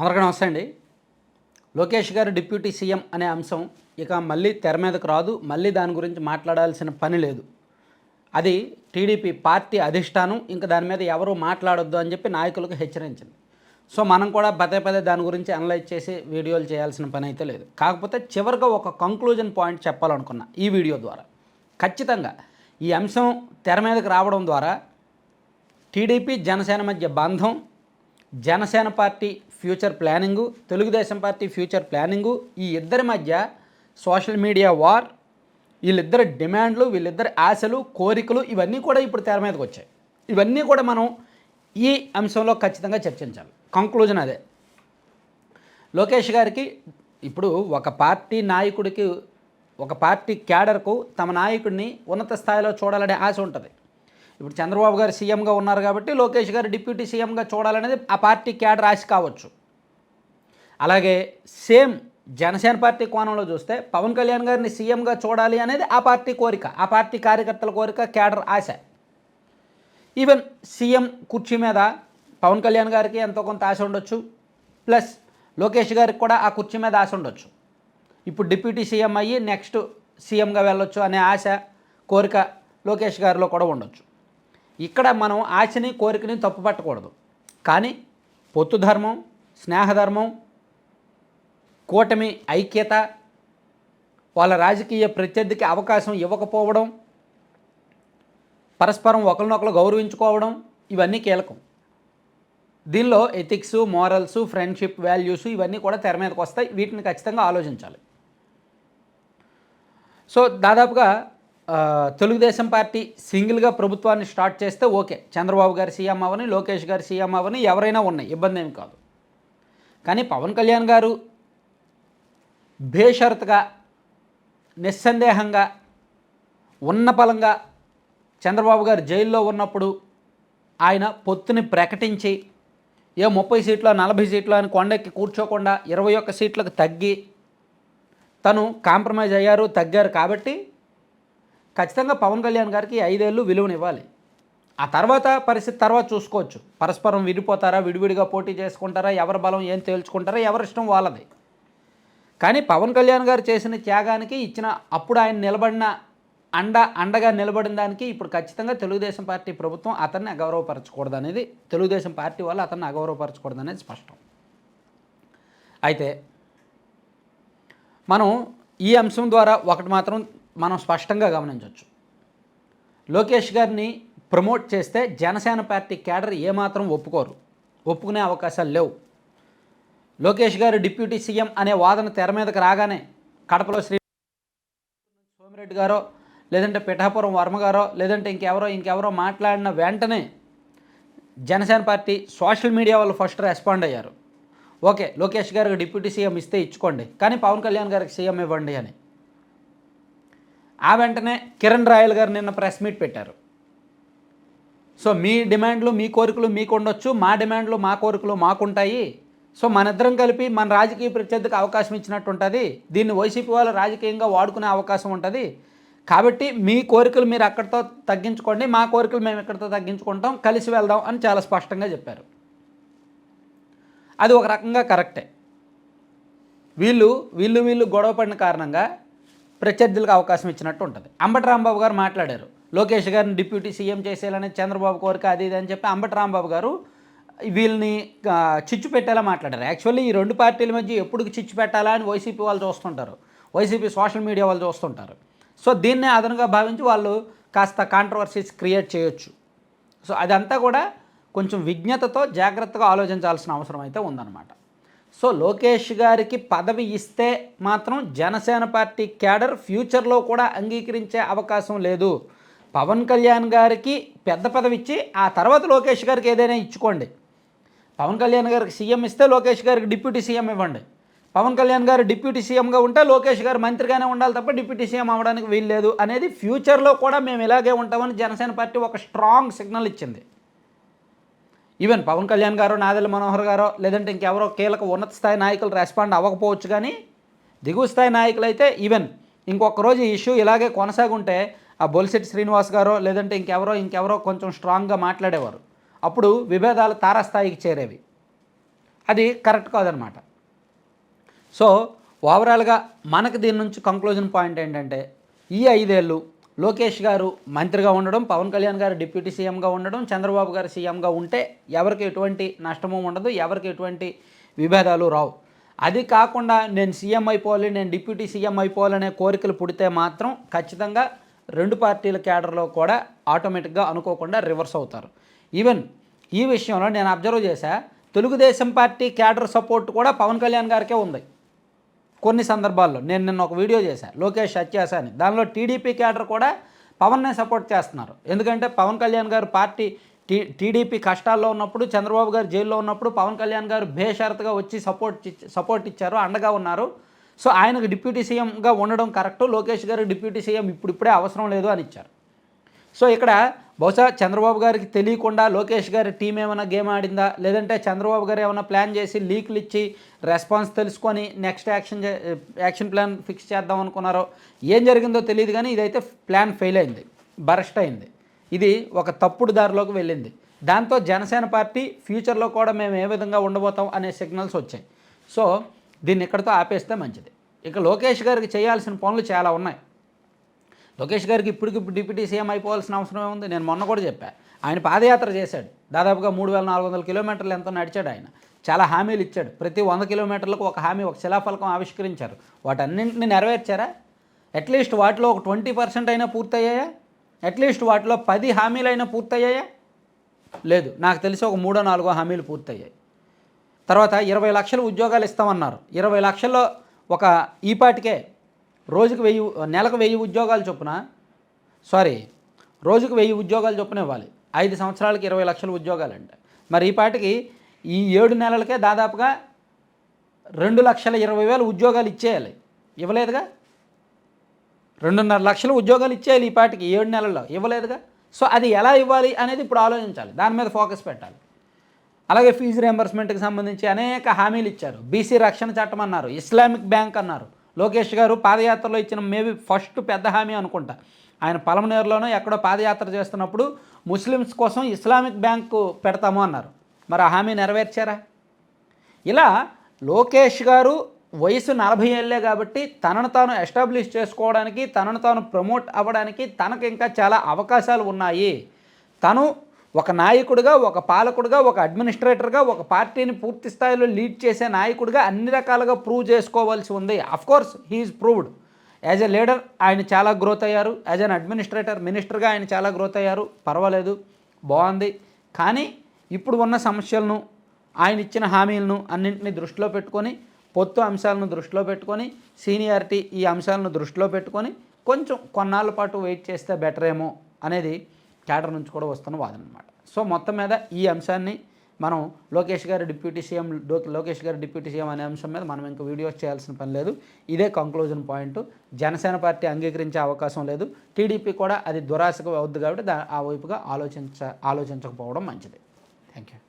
అందరికీ నమస్తే అండి. లోకేష్ గారు డిప్యూటీ సీఎం అనే అంశం ఇక మళ్ళీ తెర మీదకు రాదు. మళ్ళీ దాని గురించి మాట్లాడాల్సిన పని లేదు. అది టీడీపీ పార్టీ అధిష్టానం ఇంకా దాని మీద ఎవరు మాట్లాడొద్దు అని చెప్పి నాయకులకు హెచ్చరించింది. సో మనం కూడా పదే పదే దాని గురించి అనలైజ్ చేసి వీడియోలు చేయాల్సిన పని అయితే లేదు. కాకపోతే చివరిగా ఒక కంక్లూజన్ పాయింట్ చెప్పాలనుకున్నా ఈ వీడియో ద్వారా. ఖచ్చితంగా ఈ అంశం తెర మీదకు రావడం ద్వారా టీడీపీ జనసేన మధ్య బంధం Janasena party future planning Telugudesam party future planning ఈ ఇద్దరి మధ్య సోషల్ మీడియా వార్ వీళ్ళిద్దరి డిమాండ్లు వీళ్ళిద్దరి ఆశలు కోరికలు ఇవన్నీ కూడా ఇప్పుడు తెర మీదకి వచ్చాయి. ఇవన్నీ కూడా మనం ఈ అంశంలో ఖచ్చితంగా చర్చించాలి. కంక్లూజన్ అదే. లోకేష్ గారికి ఇప్పుడు ఒక పార్టీ నాయకుడికి ఒక పార్టీ క్యాడర్కు తమ నాయకుడిని ఉన్నత స్థాయిలో చూడాలనే ఆశ ఉంటుంది. ఇప్పుడు చంద్రబాబు గారు సీఎంగా ఉన్నారు కాబట్టి లోకేష్ గారు డిప్యూటీ సీఎంగా చూడాలనేది ఆ పార్టీ క్యాడర్ రాసి కావచ్చు. అలాగే సేమ్ జనసేన పార్టీ కోణంలో చూస్తే పవన్ కళ్యాణ్ గారిని సీఎంగా చూడాలి అనేది ఆ పార్టీ కోరిక ఆ పార్టీ కార్యకర్తల కోరిక క్యాడర్ ఆశ ఈవెన్ సీఎం కుర్చీ మీద పవన్ కళ్యాణ్ గారికి ఎంతో కొంత ఆశ ఉండొచ్చు. ప్లస్ లోకేష్ గారికి కూడా ఆ కుర్చీ మీద ఆశ ఉండొచ్చు. ఇప్పుడు డిప్యూటీ సీఎం అయ్యి నెక్స్ట్ సీఎంగా వెళ్ళొచ్చు అనే ఆశ కోరిక లోకేష్ గారిలో కూడా ఉండొచ్చు. ఇక్కడ మనం ఆశని కోరికని తప్పు పట్టకూడదు. కానీ పొత్తు ధర్మం స్నేహధర్మం కూటమి ఐక్యత వాళ్ళ రాజకీయ ప్రత్యర్థికి అవకాశం ఇవ్వకపోవడం పరస్పరం ఒకరినొకరు గౌరవించుకోవడం ఇవన్నీ కీలకం. దీనిలో ఎథిక్స్ మోరల్స్ ఫ్రెండ్షిప్ వాల్యూస్ ఇవన్నీ కూడా తెర మీదకి వస్తాయి. వీటిని ఖచ్చితంగా ఆలోచించాలి. సో దాదాపుగా తెలుగుదేశం పార్టీ సింగిల్గా ప్రభుత్వాన్ని స్టార్ట్ చేస్తే ఓకే. చంద్రబాబు గారి సీఎం అవని లోకేష్ గారి సీఎం అవని ఎవరైనా ఉన్నాయి. ఇబ్బంది ఏమి కాదు. కానీ పవన్ కళ్యాణ్ గారు బేషరతుగా నిస్సందేహంగా ఉన్న పలంగా చంద్రబాబు గారు జైల్లో ఉన్నప్పుడు ఆయన పొత్తుని ప్రకటించి ఏ ముప్పై సీట్లు నలభై సీట్లు అని కొండెక్కి కూర్చోకుండా ఇరవై ఒక్క సీట్లకు తగ్గి తను కాంప్రమైజ్ అయ్యారు తగ్గారు కాబట్టి ఖచ్చితంగా పవన్ కళ్యాణ్ గారికి ఐదేళ్ళు విలువనివ్వాలి. ఆ తర్వాత పరిస్థితి తర్వాత చూసుకోవచ్చు. పరస్పరం విడిపోతారా విడివిడిగా పోటీ చేసుకుంటారా ఎవరి బలం ఏం తేల్చుకుంటారా ఎవరి ఇష్టం వాళ్ళది. కానీ పవన్ కళ్యాణ్ గారు చేసిన త్యాగానికి ఇచ్చిన అప్పుడు ఆయన నిలబడిన అండ అండగా నిలబడిన దానికి ఇప్పుడు ఖచ్చితంగా తెలుగుదేశం పార్టీ ప్రభుత్వం అతన్ని అగౌరవపరచకూడదు అనేది తెలుగుదేశం పార్టీ వాళ్ళు అతన్ని అగౌరవపరచకూడదు అనేది స్పష్టం. అయితే మనం ఈ అంశం ద్వారా ఒకటి మాత్రం మనం స్పష్టంగా గమనించవచ్చు. లోకేష్ గారిని ప్రమోట్ చేస్తే జనసేన పార్టీ క్యాడర్ ఏమాత్రం ఒప్పుకోరు. ఒప్పుకునే అవకాశాలు లేవు. లోకేష్ గారు డిప్యూటీ సీఎం అనే వాదన తెర మీదకి రాగానే కడపలో శ్రీ సోమిరెడ్డి గారో లేదంటే పిఠాపురం వర్మ గారో లేదంటే ఇంకెవరో ఇంకెవరో మాట్లాడిన వెంటనే జనసేన పార్టీ సోషల్ మీడియా వాళ్ళు ఫస్ట్ రెస్పాండ్ అయ్యారు. ఓకే లోకేష్ గారికి డిప్యూటీ సీఎం ఇస్తే ఇచ్చుకోండి. కానీ పవన్ కళ్యాణ్ గారికి సీఎం ఇవ్వండి అని. ఆ వెంటనే కిరణ్ రాయల్ గారు నిన్న ప్రెస్ మీట్ పెట్టారు. సో మీ డిమాండ్లు మీ కోరికలు మీకు ఉండొచ్చు మా డిమాండ్లు మా కోరికలు మాకుంటాయి. సో మనిద్దరం కలిపి మన రాజకీయ ప్రత్యర్థికి అవకాశం ఇచ్చినట్టు ఉంటుంది దీన్ని వైసీపీ వాళ్ళు రాజకీయంగా వాడుకునే అవకాశం ఉంటుంది. కాబట్టి మీ కోరికలు మీరు అక్కడితో తగ్గించుకోండి మా కోరికలు మేము ఇక్కడితో తగ్గించుకుంటాం కలిసి వెళ్దాం అని చాలా స్పష్టంగా చెప్పారు. అది ఒక రకంగా కరెక్టే. వీళ్ళు వీళ్ళు వీళ్ళు గొడవ పడిన కారణంగా ప్రత్యర్థులకు అవకాశం ఇచ్చినట్టు ఉంటుంది. అంబటి రాంబాబు గారు మాట్లాడారు. లోకేష్ గారిని డిప్యూటీ సీఎం చేసేయాలని చంద్రబాబు కోరిక అది ఇది అని చెప్పి అంబటి రాంబాబు గారు వీళ్ళని చిచ్చు పెట్టేలా మాట్లాడారు. యాక్చువల్లీ ఈ రెండు పార్టీల మధ్య ఎప్పుడు చిచ్చు పెట్టాలా అని వైసీపీ వాళ్ళు చూస్తుంటారు. వైసీపీ సోషల్ మీడియా వాళ్ళు చూస్తుంటారు. సో దీన్నే అదనంగా భావించి వాళ్ళు కాస్త కాంట్రవర్సీస్ క్రియేట్ చేయొచ్చు. సో అదంతా కూడా కొంచెం విజ్ఞతతో జాగ్రత్తగా ఆలోచించాల్సిన అవసరం అయితే ఉందన్నమాట. సో లోకేష్ గారికి పదవి ఇస్తే మాత్రం జనసేన పార్టీ క్యాడర్ ఫ్యూచర్లో కూడా అంగీకరించే అవకాశం లేదు. పవన్ కళ్యాణ్ గారికి పెద్ద పదవి ఇచ్చి ఆ తర్వాత లోకేష్ గారికి ఏదైనా ఇచ్చుకోండి. పవన్ కళ్యాణ్ గారికి సీఎం ఇస్తే లోకేష్ గారికి డిప్యూటీ సీఎం ఇవ్వండి. పవన్ కళ్యాణ్ గారు డిప్యూటీ సీఎంగా ఉంటే లోకేష్ గారు మంత్రిగానే ఉండాలి తప్ప డిప్యూటీ సీఎం అవ్వడానికి వీల్లేదు అనేది ఫ్యూచర్లో కూడా మేము ఇలాగే ఉంటామని జనసేన పార్టీ ఒక స్ట్రాంగ్ సిగ్నల్ ఇచ్చింది. ఈవెన్ పవన్ కళ్యాణ్ గారు నాదెల మనోహర్ గారో లేదంటే ఇంకెవరో కీలక ఉన్నత స్థాయి నాయకులు రెస్పాండ్ అవ్వకపోవచ్చు కానీ దిగువ స్థాయి నాయకులు అయితే ఈవెన్ ఇంకొక రోజు ఈ ఇష్యూ ఇలాగే కొనసాగుంటే ఆ బొలిశెట్టి శ్రీనివాస్ గారో లేదంటే ఇంకెవరో ఇంకెవరో కొంచెం స్ట్రాంగ్గా మాట్లాడేవారు. అప్పుడు విభేదాలు తారాస్థాయికి చేరేవి. అది కరెక్ట్ కాదనమాట. సో ఓవరాల్గా మనకు దీని నుంచి కంక్లూజన్ పాయింట్ ఏంటంటే ఈ ఐదేళ్ళు లోకేష్ గారు మంత్రిగా ఉండడం పవన్ కళ్యాణ్ గారు డిప్యూటీ సీఎంగా ఉండడం చంద్రబాబు గారు సీఎంగా ఉంటే ఎవరికి ఎటువంటి నష్టము ఉండదు ఎవరికి ఎటువంటి విభేదాలు రావు. అది కాకుండా నేను సీఎం అయిపోవాలి నేను డిప్యూటీ సీఎం అయిపోవాలనే కోరికలు పుడితే మాత్రం ఖచ్చితంగా రెండు పార్టీల క్యాడర్లో కూడా ఆటోమేటిక్గా అనుకోకుండా రివర్స్ అవుతారు. ఈవెన్ ఈ విషయంలో నేను అబ్జర్వ్ చేశా తెలుగుదేశం పార్టీ క్యాడర్ సపోర్ట్ కూడా పవన్ కళ్యాణ్ గారికే ఉంది. కొన్ని సందర్భాల్లో నేను నిన్న ఒక వీడియో చేశాను లోకేష్ అత్యాస అని దానిలో టీడీపీ క్యాడర్ కూడా పవన్నే సపోర్ట్ చేస్తున్నారు. ఎందుకంటే పవన్ కళ్యాణ్ గారు పార్టీ టీ టీడీపీ కష్టాల్లో ఉన్నప్పుడు చంద్రబాబు గారు జైల్లో ఉన్నప్పుడు పవన్ కళ్యాణ్ గారు బేషరత్గా వచ్చి సపోర్ట్ సపోర్ట్ ఇచ్చారు అండగా ఉన్నారు. సో ఆయనకు డిప్యూటీ సీఎంగా ఉండడం కరెక్ట్ లోకేష్ గారు డిప్యూటీ సీఎం ఇప్పుడిప్పుడే అవసరం లేదు అని ఇచ్చారు. సో ఇక్కడ బహుశా చంద్రబాబు గారికి తెలియకుండా లోకేష్ గారి టీం ఏమైనా గేమ్ ఆడిందా? లేదంటే చంద్రబాబు గారు ఏమైనా ప్లాన్ చేసి లీక్లు ఇచ్చి రెస్పాన్స్ తెలుసుకొని నెక్స్ట్ యాక్షన్ చే- యాక్షన్ ప్లాన్ ఫిక్స్ చేద్దాం అనుకున్నారో? ఏం జరిగిందో తెలియదు కానీ ఇదైతే ప్లాన్ ఫెయిల్ అయింది. బరస్ట్ అయింది. ఇది ఒక తప్పుడు దారిలోకి వెళ్ళింది. దాంతో జనసేన పార్టీ ఫ్యూచర్లో కూడా మేము ఏ విధంగా ఉండబోతాం అనే సిగ్నల్స్ వచ్చాయి. సో దీన్ని ఇక్కడితో ఆపేస్తే మంచిది. ఇక లోకేష్ గారికి చేయాల్సిన పనులు చాలా ఉన్నాయి. లోకేష్ గారికి ఇప్పటికి డిప్యూటీ సీఎం అయిపోవాల్సిన అవసరం ఏముంది? నేను మొన్న కూడా చెప్పా. ఆయన పాదయాత్ర చేశాడు. దాదాపుగా మూడు వేల నాలుగు వందల కిలోమీటర్లు ఎంతో నడిచాడు ఆయన. చాలా హామీలు ఇచ్చాడు. ప్రతి వంద కిలోమీటర్లకు ఒక హామీ ఒక శిలాఫలకం ఆవిష్కరించారు. వాటన్నింటిని నెరవేర్చారా? అట్లీస్ట్ వాటిలో ఒక ట్వంటీ పర్సెంట్ అయినా పూర్తయ్యాయా? అట్లీస్ట్ వాటిలో పది హామీలు అయినా పూర్తయ్యాయా? లేదు. నాకు తెలిసి ఒక మూడో నాలుగో హామీలు పూర్తయ్యాయి. తర్వాత ఇరవై లక్షలు ఉద్యోగాలు ఇస్తామన్నారు. ఇరవై లక్షల్లో ఒక ఈపాటికే రోజుకు వెయ్యి నెలకు వెయ్యి ఉద్యోగాలు చొప్పున సారీ రోజుకు వెయ్యి ఉద్యోగాలు చొప్పున ఇవ్వాలి. ఐదు సంవత్సరాలకి ఇరవై లక్షల ఉద్యోగాలు అంటే మరి ఈ పాటికి ఈ ఏడు నెలలకే దాదాపుగా రెండు లక్షల ఇరవై వేల ఉద్యోగాలు ఇచ్చేయాలి. ఇవ్వలేదుగా? రెండున్నర లక్షల ఉద్యోగాలు ఇచ్చేయాలి ఈ పాటికి ఏడు నెలల్లో. ఇవ్వలేదుగా? సో అది ఎలా ఇవ్వాలి అనేది ఇప్పుడు ఆలోచించాలి. దాని మీద ఫోకస్ పెట్టాలి. అలాగే ఫీజు రియంబర్స్మెంట్కి సంబంధించి అనేక హామీలు ఇచ్చారు. బీసీ రక్షణ చట్టం అన్నారు ఇస్లామిక్ బ్యాంక్ అన్నారు. లోకేష్ గారు పాదయాత్రలో ఇచ్చిన మేబీ ఫస్ట్ పెద్ద హామీ అనుకుంటా. ఆయన పలమనేరులోనో ఎక్కడో పాదయాత్ర చేస్తున్నప్పుడు ముస్లిమ్స్ కోసం ఇస్లామిక్ బ్యాంకు పెడతాము అన్నారు. మరి ఆ హామీ నెరవేర్చారా? ఇలా లోకేష్ గారు వయసు నలభై ఏళ్ళే కాబట్టి తనను తాను ఎస్టాబ్లిష్ చేసుకోవడానికి తనను తాను ప్రమోట్ అవ్వడానికి తనకు ఇంకా చాలా అవకాశాలు ఉన్నాయి. తను ఒక నాయకుడిగా ఒక పాలకుడిగా ఒక అడ్మినిస్ట్రేటర్గా ఒక పార్టీని పూర్తి స్థాయిలో లీడ్ చేసే నాయకుడిగా అన్ని రకాలుగా ప్రూవ్ చేసుకోవాల్సి ఉంది. Course he's proved as a leader ఆయన చాలా గ్రోత్ అయ్యారు. యాజ్ అన్ అడ్మినిస్ట్రేటర్ మినిస్టర్గా ఆయన చాలా గ్రోత్ అయ్యారు. పర్వాలేదు బాగుంది. కానీ ఇప్పుడు ఉన్న సమస్యలను ఆయన ఇచ్చిన హామీలను అన్నింటినీ దృష్టిలో పెట్టుకొని పొత్తు అంశాలను దృష్టిలో పెట్టుకొని సీనియారిటీ ఈ అంశాలను దృష్టిలో పెట్టుకొని కొంచెం కొన్నాళ్ళ పాటు వెయిట్ చేస్తే బెటర్ ఏమో అనేది క్యాడర్ నుంచి కూడా వస్తున్న వాదన అనమాట సో మొత్తం మీద ఈ అంశాన్ని మనం లోకేష్ గారి డిప్యూటీ సీఎం లోకేష్ గారి డిప్యూటీ సీఎం అనే అంశం మీద మనం ఇంకా వీడియోస్ చేయాల్సిన పని లేదు. ఇదే కంక్లూజన్ పాయింట్ జనసేన పార్టీ అంగీకరించే అవకాశం లేదు. టీడీపీ కూడా అది దురాశకు అవుద్ది కాబట్టి దా ఆ వైపుగా ఆలోచించ ఆలోచించకపోవడం మంచిది. Thank you